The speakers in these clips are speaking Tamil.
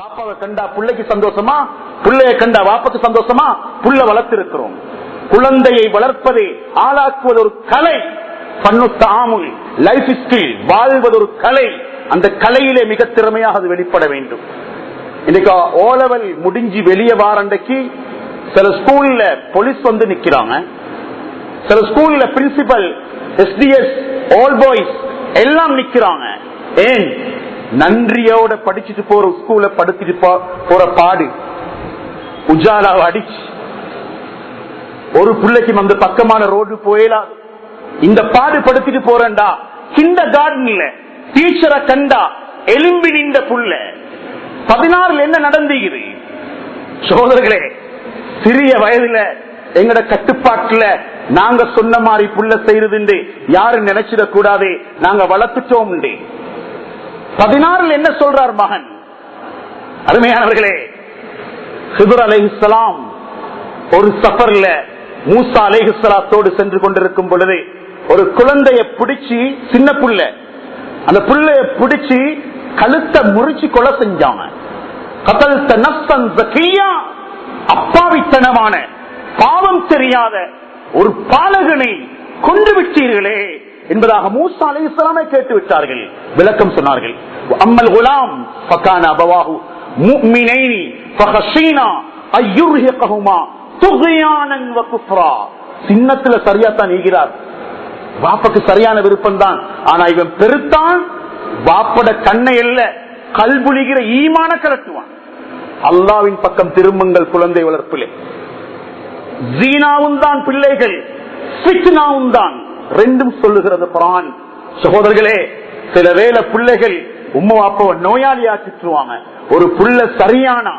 பாப்பாவை கண்டா பிள்ளைக்கு சந்தோஷமா? பிள்ளைய கண்டா வாப்பக்கு சந்தோஷமா? புள்ள வளர்த்திருக்கிறோம். குழந்தையை வளர்ப்பதை ஆளாக்குவது ஒரு கலை லைஃப் ஸ்கில் வாழ்வது ஒரு கலை. அந்த கலையிலே மிக திறமையாக அது வெளிப்பட வேண்டும். இன்னைக்கு ஓலவல் முடிஞ்சு வெளியே வாரண்டைக்கு சில ஸ்கூல்ல போலீஸ் வந்து நிக்கிறாங்க. சில ஸ்கூல்ல பிரின்சிபல் எஸ்டிஎஸ் ஆல் பாய்ஸ் எல்லாம் நிக்கிறாங்க. ஏன்? நன்றியோட படிச்சுட்டு போற ஸ்கூல்ல படுத்துட்டு போ- போற பாடு. உஜாலாவை அடிச்சு. ஒரு பிள்ளைக்கு அந்த பக்கமான ரோடு போயலாது இந்த பாடு படுத்திட்டு போறேன்டா. கிண்ட கார்டன்ல டீச்சரை கண்டா. எலும்பி நின்ற புள்ள. பதினாறுல என்ன நடந்துகிறது சோதரர்களே சிறிய வயதுல எங்கட கட்டுப்பாட்டுல நாங்க சொன்ன மாதிரி புள்ள செய்யறது யாரும் நினைச்சிடக் கூடாது நாங்க வளர்த்துட்டோம் பதினாறுல என்ன சொல்றார் மகன்? அருமையானவர்களே ஹிபர் அலைஹிஸ்ஸலாம் ஒரு சஃபர்ல மூசா அலைஹிஸ்ஸலாத்தோடு சென்று கொண்டிருக்கும் பொழுது ஒரு குழந்தைய பிடிச்சி சின்ன புள்ள அந்த புள்ளைய பிடிச்சி கழுத்தை முறிச்சு கொலை செஞ்சாங்க. அப்பாவித்தனமான பாவம் தெரியாத ஒரு பாலகனை கொண்டு விட்டீர்களே. என்பதாக மூசா அலைஹிஸ்ஸலாமை கேட்டு விட்டார்கள். விளக்கம் சொன்னார்கள். அம்மல் குலாம் ஃபகான அபவாஹு சின்னத்துல சரியா தான் நீகிறார். வாப்பக்கு சரியான விருப்பம் தான் ஆனா இவன் பெருத்தான் வாப்பட கண்ணை அல்ல கல்புலிகிற ஈமான கலட்டுவான். அல்லாவின் பக்கம் திரும்புங்கள் குழந்தை வளர்ப்பிலே. ஜீனாவும் தான் பிள்ளைகள் தான் ரெண்டும் சொல்லுகிறது குரான். சகோதரர்களே சில வேளை பிள்ளைகள் உம்மா அப்பாவை நோயாளியா சுற்றுவாங்க ஒரு புள்ள சரியானா?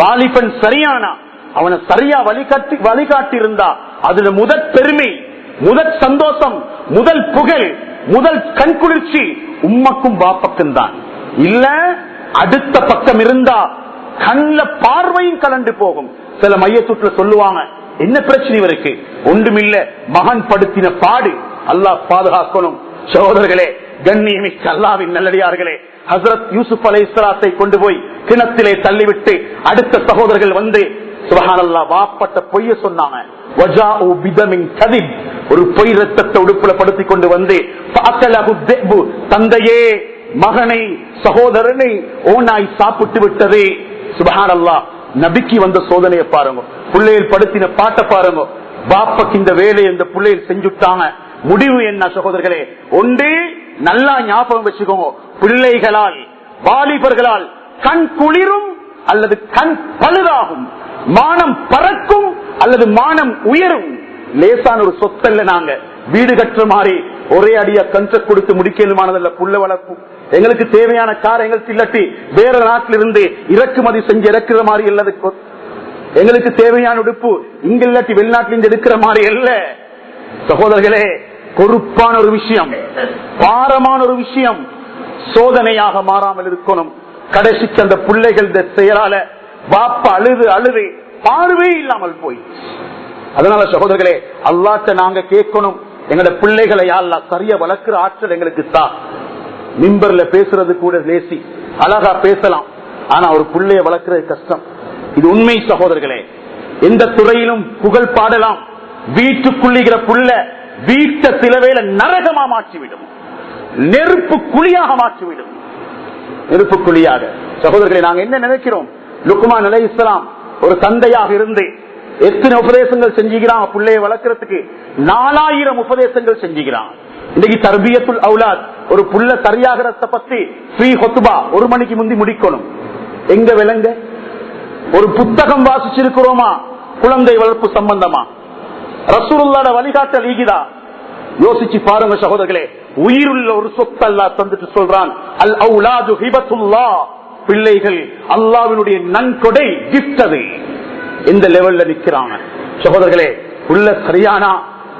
வாலிபன் சரியானா? அவனை சரியா வழிகாட்டி வழிகாட்டி இருந்தா அதுல முதற் பெருமை முதற் சந்தோஷம் முதல் புகழ் முதல் கண்குளிர்ச்சி உம்மக்கும் பாப்பக்கும் தான் இல்ல அடுத்த பக்கம் இருந்தா கண்ல பார்வையும் கலண்டு போகும். சில மையத்துட்டுல சொல்லுவாங்க என்ன பிரச்சனை இவருக்கு? ஒன்றுமில்ல மகன் படுத்தின பாடு. அல்லாஹ் பாதுகாக்கணும். சகோதரர்களே கண்ணியமிக்க அல்லாவின் நல்லடியார்களே ஹசரத் யூசுப் அலை இஸ்லாத்தை கொண்டு போய் கிணத்திலே தள்ளிவிட்டு அடுத்த சகோதரர்கள் வந்து சுபஹானல்லா வாப்பட்ட பொய்ய சொன்னாங்க. கதிப். ஒரு பொய் ரத்தத்தை உடுப்புல படுத்தி கொண்டு வந்து ஃபஅக்கலஹு தந்தையே மகனை சகோதரனை ஓனாய் சாப்பிட்டு விட்டது. சுபஹானல்லா நபிக்கு வந்த சோதனையை பாருங்க. பிள்ளையில் படுத்தின பாட்டை பாருங்க. பாப்பக்கு இந்த வேலையை இந்த பிள்ளையில் செஞ்சுட்டாங்க. முடிவு என்ன சகோதரர்களே? ஒன்று நல்லா ஞாபகம் வச்சுக்கோங்க. பிள்ளைகளால் வாலிபர்களால் கண் குளிரும் அல்லது கண் பழுதாகும். மானம் பறக்கும் அல்லது மானம் உயரும். லேசான ஒரு சொத்தல்ல நாங்க. வீடு கட்டுற மாதிரி ஒரே அடியா கஞ்ச கொடுத்து முடிக்கலுமானதல்ல புள்ள வளர்ப்பு. எங்களுக்கு தேவையான கார் எங்களுக்கு இல்லாட்டி வேற நாட்டிலிருந்து இறக்குமதி செஞ்சு இறக்குற மாதிரி இல்லது எங்களுக்கு தேவையான உடுப்பு இங்க இல்லாட்டி வெளிநாட்டிலிருந்து எடுக்கிற மாதிரி அல்ல சகோதரர்களே பொறுப்பான ஒரு விஷயம் பாரமான ஒரு விஷயம் சோதனையாக மாறாமல் இருக்கணும். கடைசிக்கு அந்த பிள்ளைகள் இந்த செயலால வாப்ப அழுது அழுது பார்வே இல்லாமல் போய் அதனால சகோதரர்களே அல்லாட்ட நாங்க கேட்கணும். எங்களோட பிள்ளைகளை யாழ்லா சரியா வளர்க்கிற ஆற்றல் எங்களுக்கு தான் மிம்பர்ல பேசுறது கூட லேசி அழகா பேசலாம். ஆனா ஒரு பிள்ளைய வளர்க்கறது கஷ்டம். இது உண்மை சகோதரர்களே. எந்த துறையிலும் புகழ் பாடலாம். வீட்டுக்குள்ளிகிற புள்ள வீட்டை சிலவேல நரகமா மாற்றிவிடும். நெருப்பு குழியாக மாற்றிவிடும். நெருப்பு குழியாக. சகோதரர்களை நாங்க என்ன நினைக்கிறோம்? லுக்குமா நிலை இஸ்லாம் ஒரு தந்தையாக இருந்து எத்தனை உபதேசங்கள் செஞ்சுக்கிறான் பிள்ளைய வளர்க்கறதுக்கு? நாலாயிரம் உபதேசங்கள் செஞ்சுக்கிறான் இன்னைக்கு தர்பியத்துல் அவுலாத் ஒரு புள்ள சரியாகிறத பத்தி ஸ்ரீ ஹொத்துபா ஒரு மணிக்கு முந்தி முடிக்கணும். எங்க விலங்க? ஒரு புத்தகம் வாசிச்சிருக்கிறோமா? குழந்தை வளர்ப்பு சம்பந்தமா? ரசூலுல்லாட வழிகாட்டல் ஈகிதா? யோசிச்சு பாருங்க சகோதரர்களே உயிருள்ள ஒரு சொத்து அல்லா தந்துட்டு சொல்றான் அல் அவுலாது ஹிபத்துல்லா. பிள்ளைகள் அல்லாவினுடைய நன்கொடை கிஃப்ட் அது. எந்த லெவல்ல நிக்கிறாங்க. சகோதரர்களே உள்ள சரியானா?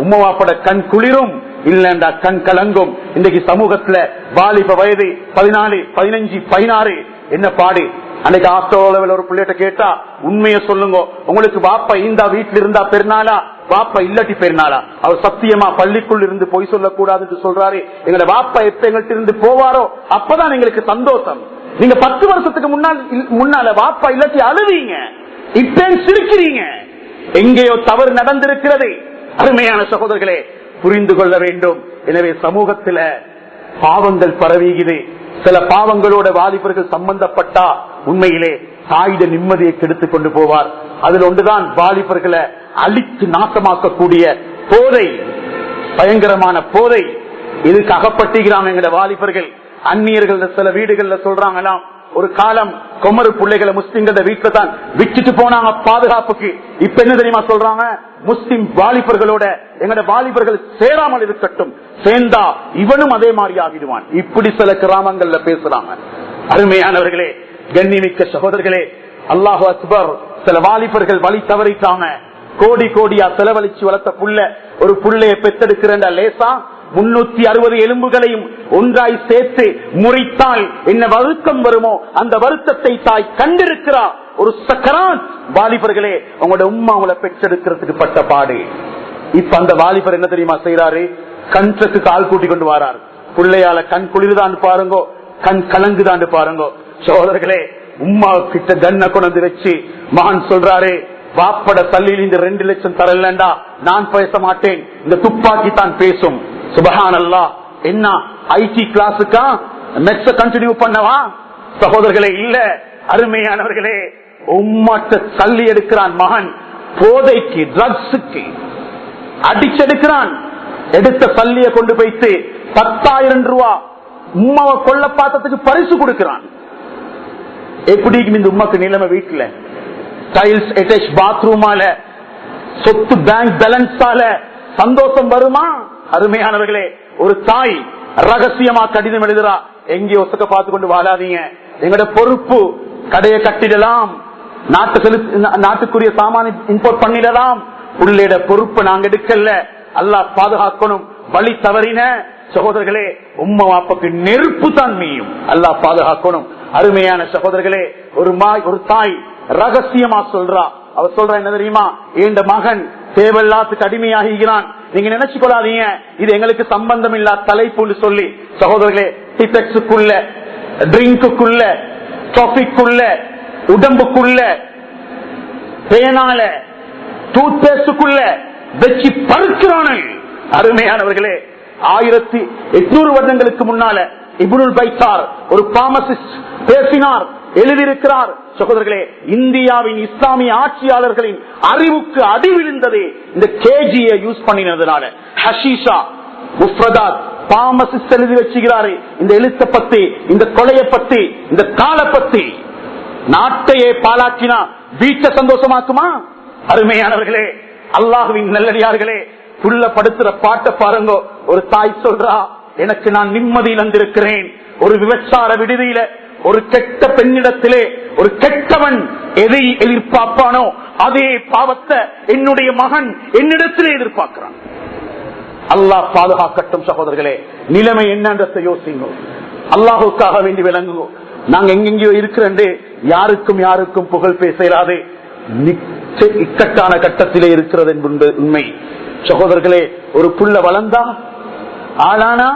உம்மவாப்பட கண் குளிரும் இல்லண்டா கண் கலங்கும். இன்னைக்கு சமூகத்துல வாலிப வயது பதினாலு பதினஞ்சு பதினாறு என்ன பாடு? அன்னைக்கு ஆஸ்திரேலியாவில் ஒரு பிள்ளைகிட்ட கேட்டா உண்மையை சொல்லுங்க. உங்களுக்கு பாப்பா இந்தா வீட்டில் இருந்தா பெருநாளா? பாப்பா இல்லாட்டி பெருநாளா? அவர் சத்தியமா பள்ளிக்குள் இருந்து பொய் சொல்லக்கூடாதுன்னு சொல்றாரு. எங்களை பாப்பா எப்ப எங்கள்கிட்ட இருந்து போவாரோ அப்பதான் எங்களுக்கு சந்தோஷம். நீங்க பத்து வருஷத்துக்கு முன்னால் முன்னால வாப்பா இல்லாட்டி அழுவீங்க. இப்ப சிரிக்கிறீங்க. எங்கேயோ தவறு நடந்திருக்கிறது. அருமையான சகோதரர்களே புரிந்து கொள்ள வேண்டும். எனவே சமூகத்துல பாவங்கள் பரவியுது. சில பாவங்களோட வாலிபர்கள் சம்பந்தப்பட்டா உண்மையிலே தாயுட நிம்மதியை கெடுத்து கொண்டு போவார். அதில் ஒன்றுதான் வாலிபர்களை அழித்து நாசமாக்கக்கூடிய போதை. பயங்கரமான போதை. இதுக்கு அகப்பட்டுகிறான் எங்கட வாலிபர்கள். அந்நியர்கள் சில வீடுகள்ல சொல்றாங்களாம் ஒரு காலம் கொமரு பிள்ளைகளை முஸ்லிம்கள வீட்டுல தான் விட்டுட்டு போனாங்க பாதுகாப்புக்கு. இப்ப என்ன தெரியுமா சொல்றாங்க? முஸ்லிம் வாலிபர்களோட எங்கட வாலிபர்கள் சேராமல் இருக்கட்டும். சேர்ந்தா இவனும் அதே மாதிரி ஆகிடுவான். இப்படி சில கிராமங்கள்ல பேசுறாங்க. அருமையானவர்களே கண்ணிமிக்க சகோதரர்களே அல்லாஹு அக்பர் சில வாலிபர்கள் வழி தவறிட்டாங்க. கோடி கோடியா செலவழிச்சு வளர்த்த புள்ள ஒரு புள்ளைய பெத்தெடுக்கிறேன்டா லேசா முன்னூத்தி அறுபது எலும்புகளையும் ஒன்றாய் சேர்த்து முறித்தால் என்ன வருத்தம் வருமோ அந்த வருத்தத்தை தாய் கண்டிருக்கிறார் ஒரு சக்கரான் வாலிபர்களே உங்களோட உம்மா உங்களை பெற்றெடுக்கிறதுக்கு பட்ட பாடு. இப்ப அந்த வாலிபர் என்ன தெரியுமா செய்யறாரு கண்ணுக்கு கால் கூட்டி கொண்டு வராரு. பிள்ளையால கண் குளிர்தான் பாருங்கோ கண் கலங்குதான் பாருங்கோ. சோழர்களே உம்மா கிட்ட கண்ண கொண்டு வச்சு மகன் சொல்றாரு வாப்பட தள்ளியில் இந்த ரெண்டு லட்சம் தரலண்டா நான் பேச மாட்டேன். இந்த துப்பாக்கி தான் பேசும். சுபஹான் அல்லா என்ன ஐடி கிளாஸுக்கா? மெக்ஸ கண்டினியூ பண்ணவா? சகோதரர்களே இல்ல. அருமையானவர்களே உம்மாட்ட தள்ளி எடுக்கிறான் மகன். போதைக்கு ட்ரக்ஸுக்கு அடிச்செடுக்கிறான் எடுத்த பள்ளிய கொண்டு போய்த்து பத்தாயிரம் ரூபா உம்மாவை கொல்ல பார்த்ததுக்கு பரிசு கொடுக்கிறான். எப்படி இந்த உமாக்கு நிலைமை வீட்டுல. டைல்ஸ் அட்டாச் பாத்ரூமால சொத்து பேங்க் பேலன்ஸால சந்தோஷம் வருமா? அருமையானவர்களே ஒரு தாய் ரகசியமா கடிதம் எழுதுறா. எங்கேயோ ஒசக்க பார்த்து கொண்டு வாழாதீங்க. எங்களோட பொறுப்பு கடையை கட்டிடலாம். நாட்டு செலுத்து நாட்டுக்குரிய சாமான இம்போர்ட் பண்ணிடலாம். உள்ளிட பொறுப்பு நாங்க எடுக்கல. அல்லாஹ் பாதுகாக்கணும். வழி தவறின. சகோதரர்களே உம்மா வாப்பக்கு நெருப்பு தான் மீயும். அல்லாஹ் பாதுகாக்கணும். அருமையான சகோதரர்களே ஒரு மாய் ஒரு தாய் ரகசியமா சொல்றா. அவர் சொல்ற என்ன தெரியுமா? இந்த மகன் தேவையில்லாத்துக்கு அடிமையாகிறான் நீங்க நினைச்சு கொள்ளாதீங்க இது எங்களுக்கு சம்பந்தம் இல்லா தலைப்புன்னு சொல்லி. சகோதரர்களே டிபெக்ஸுக்குள்ள ட்ரிங்குக்குள்ள ட்ராபிக்குள்ள உடம்புக்குள்ள பேனால டூத் பேஸ்டுக்குள்ள வச்சு பருக்கிறானு அருமையானவர்களே ஆயிரத்தி எட்நூறு வருடங்களுக்கு முன்னால இபுனுல் பைத்தார் ஒரு பாமசிஸ்ட் பேசினார். எழுதியிருக்கிறார். சகோதரர்களே இந்தியாவின் இஸ்லாமிய ஆட்சியாளர்களின் அறிவுக்கு அடிவிழுந்தது இந்த கேஜியை யூஸ் பண்ணினதுனால. ஹஷீஷா முஃப்ரதாத் பாமசிஸ்ட் எழுதி வச்சுகிறாரு இந்த எழுத்த பத்தி இந்த கொலையை பத்தி இந்த கால பத்தி. நாட்டையே பாலாக்கினா வீட்டை சந்தோஷமாக்குமா? அருமையானவர்களே அல்லாஹுவின் நல்லடியார்களே புள்ள படுத்துற பாட்டை பாருங்க. ஒரு தாய் சொல்றா எனக்கு நான் நிம்மதியில் வந்திருக்கிறேன். ஒரு விபச்சார விடுதியில ஒரு கெட்ட பெண்ணிடத்திலே ஒரு கெட்டவன் எதை எதிர்பார்ப்பானோ அதே பாவத்தை என்னுடைய மகன் என்னிடத்திலே எதிர்பார்க்கிறான். அல்லாஹ் பாதுகாக்கட்டும் சகோதரர்களே நிலைமை என்னன்றதை யோசிங்க. அல்லாஹுக்காக வேண்டி விளங்குவோம் நாங்க எங்கெங்கயோ இருக்கிறேன் யாருக்கும் யாருக்கும் புகழ் பேசலாதே இக்கட்டான கட்டத்திலே இருக்கிறது என்பது உண்மை. சகோதரர்களே ஒரு புள்ள வளர்ந்தா ஆளானா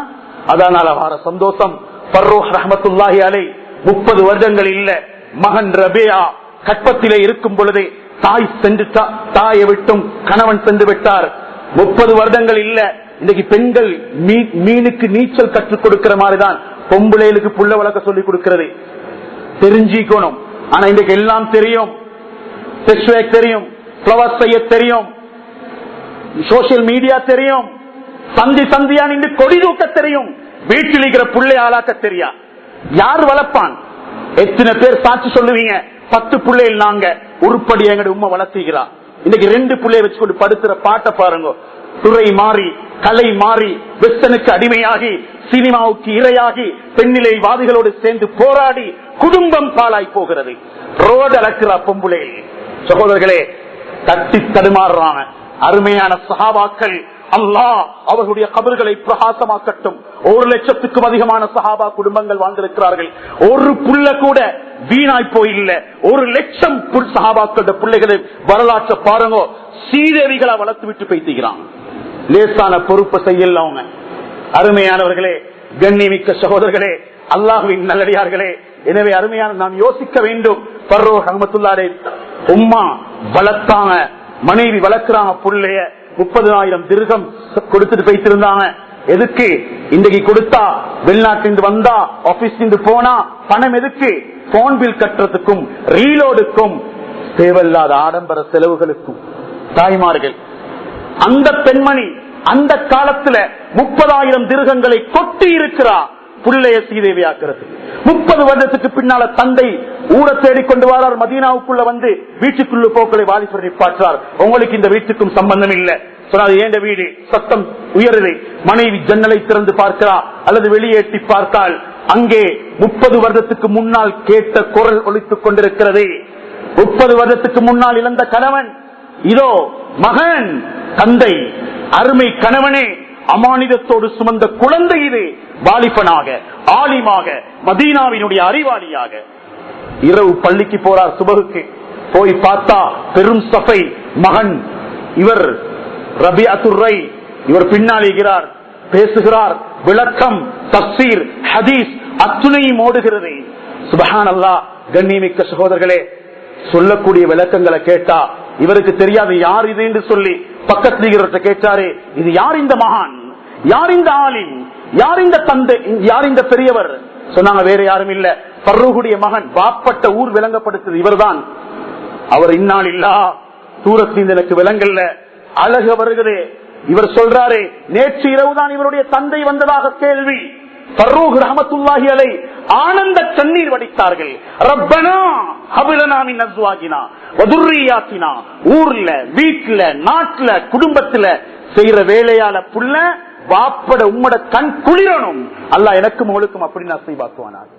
அதனால வார சந்தோஷம். பர்ரோஹ் ரஹமத்துல்லாஹி அலை முப்பது வருடங்கள் இல்ல. மகன் ரபேயா கற்பத்திலே இருக்கும் பொழுதே தாய் சென்று தாயை விட்டும் கணவன் சென்று விட்டார். முப்பது வருடங்கள் இல்ல. இன்னைக்கு பெண்கள் மீனுக்கு நீச்சல் கற்றுக் கொடுக்கிற மாதிரிதான் பொம்பளைகளுக்கு புள்ள வளர்க்க சொல்லிக் கொடுக்கிறது. தெரிஞ்சிக்கணும். ஆனா இன்றைக்கு எல்லாம் தெரியும். தெரியும். பிளவர் செய்ய தெரியும். சோசியல் மீடியா தெரியும். சந்தி சந்தியா நின்று கொடி தூக்க தெரியும். வீட்டில் இருக்கிற புள்ளை ஆளாக்க தெரியா? யார் வளர்ப்பான்? எத்தனை பேர் சாட்சி சொல்லுவீங்க? பத்து பிள்ளைகள் நாங்க. உருப்படி எங்கட உண்மை வளர்த்திக்கிறா இன்னைக்கு ரெண்டு பிள்ளைய வச்சுக்கொண்டு படுத்துற பாட்டை பாருங்க. துறை மாறி கலை மாறி வெஸ்டனுக்கு அடிமையாகி சினிமாவுக்கு இரையாகி பெண்ணிலை வாதிகளோடு சேர்ந்து போராடி குடும்பம் பாலாய் போகிறது. ரோடு அளக்கிற பொம்புளே சகோதரர்களே தட்டி தடுமாறுறாங்க அருமையான சகாபாக்கள் அல்லாஹ் அவர்களுடைய கபர்களை பிரகாசமாக்கட்டும். ஒரு லட்சத்துக்கும் அதிகமான சஹாபா குடும்பங்கள் வாழ்ந்திருக்கிறார்கள். ஒரு புள்ள கூட வீணாய் போயில்ல. ஒரு லட்சம் சஹாபாக்களோட பிள்ளைகளை வரலாற்ற பாருங்க. சீதேவிகளை வளர்த்து விட்டு பேசுகிறான். லேசான பொறுப்பை செய்யல அவங்க. அருமையானவர்களே கண்ணிமிக்க சகோதரர்களே அல்லாஹுவின் நல்லடியார்களே. எனவே அருமையான நாம் யோசிக்க வேண்டும். பர்ரோ அகமத்துல்லாரே உம்மா வளர்த்தாங்க. மனைவி வளர்க்கிறாங்க புள்ளைய. முப்பதாயிரம் திருகம் கொடுத்துட்டு போயிட்டிருந்தாங்க எதுக்கு? இன்றைக்கு கொடுத்தா வெளிநாட்டிலிருந்து வந்தா ஆபீஸ் போனா பணம் எதுக்கு? போன் பில் கட்டுறதுக்கும் ரீலோடுக்கும் தேவையில்லாத ஆடம்பர செலவுகளுக்கும். தாய்மார்கள் அந்த பெண்மணி அந்த காலத்துல முப்பதாயிரம் திருகங்களை கொட்டி இருக்கிறார். புள்ளைய சீதேவியாக்குறது முப்பது வருடத்துக்கு பின்னால தந்தை ஊட தேடி கொண்டு வரார். மதீனாவுக்குள்ள வந்து வீட்டுக்குள்ள போக்களை வாலிபர் நிப்பாற்றார் உங்களுக்கு இந்த வீட்டுக்கும் சம்பந்தம் இல்ல. சொன்னார் ஏண்ட வீடு? சத்தம் உயருது. மனைவி ஜன்னலை திறந்து பார்க்கிறா அல்லது வெளியேற்றி பார்த்தால். அங்கே முப்பது வருடத்துக்கு முன்னால் கேட்ட குரல் ஒழித்துக் கொண்டிருக்கிறது. முப்பது வருடத்துக்கு முன்னால் இழந்த கணவன் இதோ மகன் தந்தை அருமை கணவனே அமானிதத்தோடு சுமந்த குழந்தை இது. வாலிபனாக ஆலிமாக மதீனாவினுடைய அறிவாளியாக. இரவு பள்ளிக்கு போறார் சுபகுக்கு. போய் பார்த்தா பெரும் சபை மகன். இவர் ரபி அத்துரை இவர் பின்னாளிகிறார் பேசுகிறார். விளக்கம் தப்சீர் ஹதீஸ் அத்துணையும் ஓடுகிறது. சுபஹான் அல்லா கண்ணியமிக்க சகோதரர்களே சொல்லக்கூடிய விளக்கங்களை கேட்டா இவருக்கு தெரியாது யார் இது என்று சொல்லி பக்கத்துல கேட்டாரு இது யார் இந்த மகான்? யார் இந்த ஆலிம்? யார் இந்த தந்தை? யார் இந்த பெரியவர்? சொன்னாங்க வேற யாரும் இல்ல. பர்ருகுடைய மகன் வாப்பட்ட ஊர் விளங்கப்படுத்தது இவர்தான். அவர் இந்நாள் இல்லா தூரத்தில் எனக்கு விளங்கல்ல அழகு வருகிறது. இவர் சொல்றாரு நேற்று இரவுதான் இவருடைய தந்தை வந்ததாக கேள்வி. ஃபர்ரூக் ரஹமத்துல்லாஹி அலை ஆனந்த கண்ணீர் வடித்தார்கள். ரப்பனா ஹபிலனா மின் வதுர்ரியாத்தினா ஊர்ல வீட்டுல நாட்டுல குடும்பத்துல செய்யற வேலையால புள்ள வாப்பட உம்மட கண் குளிரணும். அல்ல எனக்கும் உங்களுக்கும் அப்படி நான் செய்வாக்குவானாக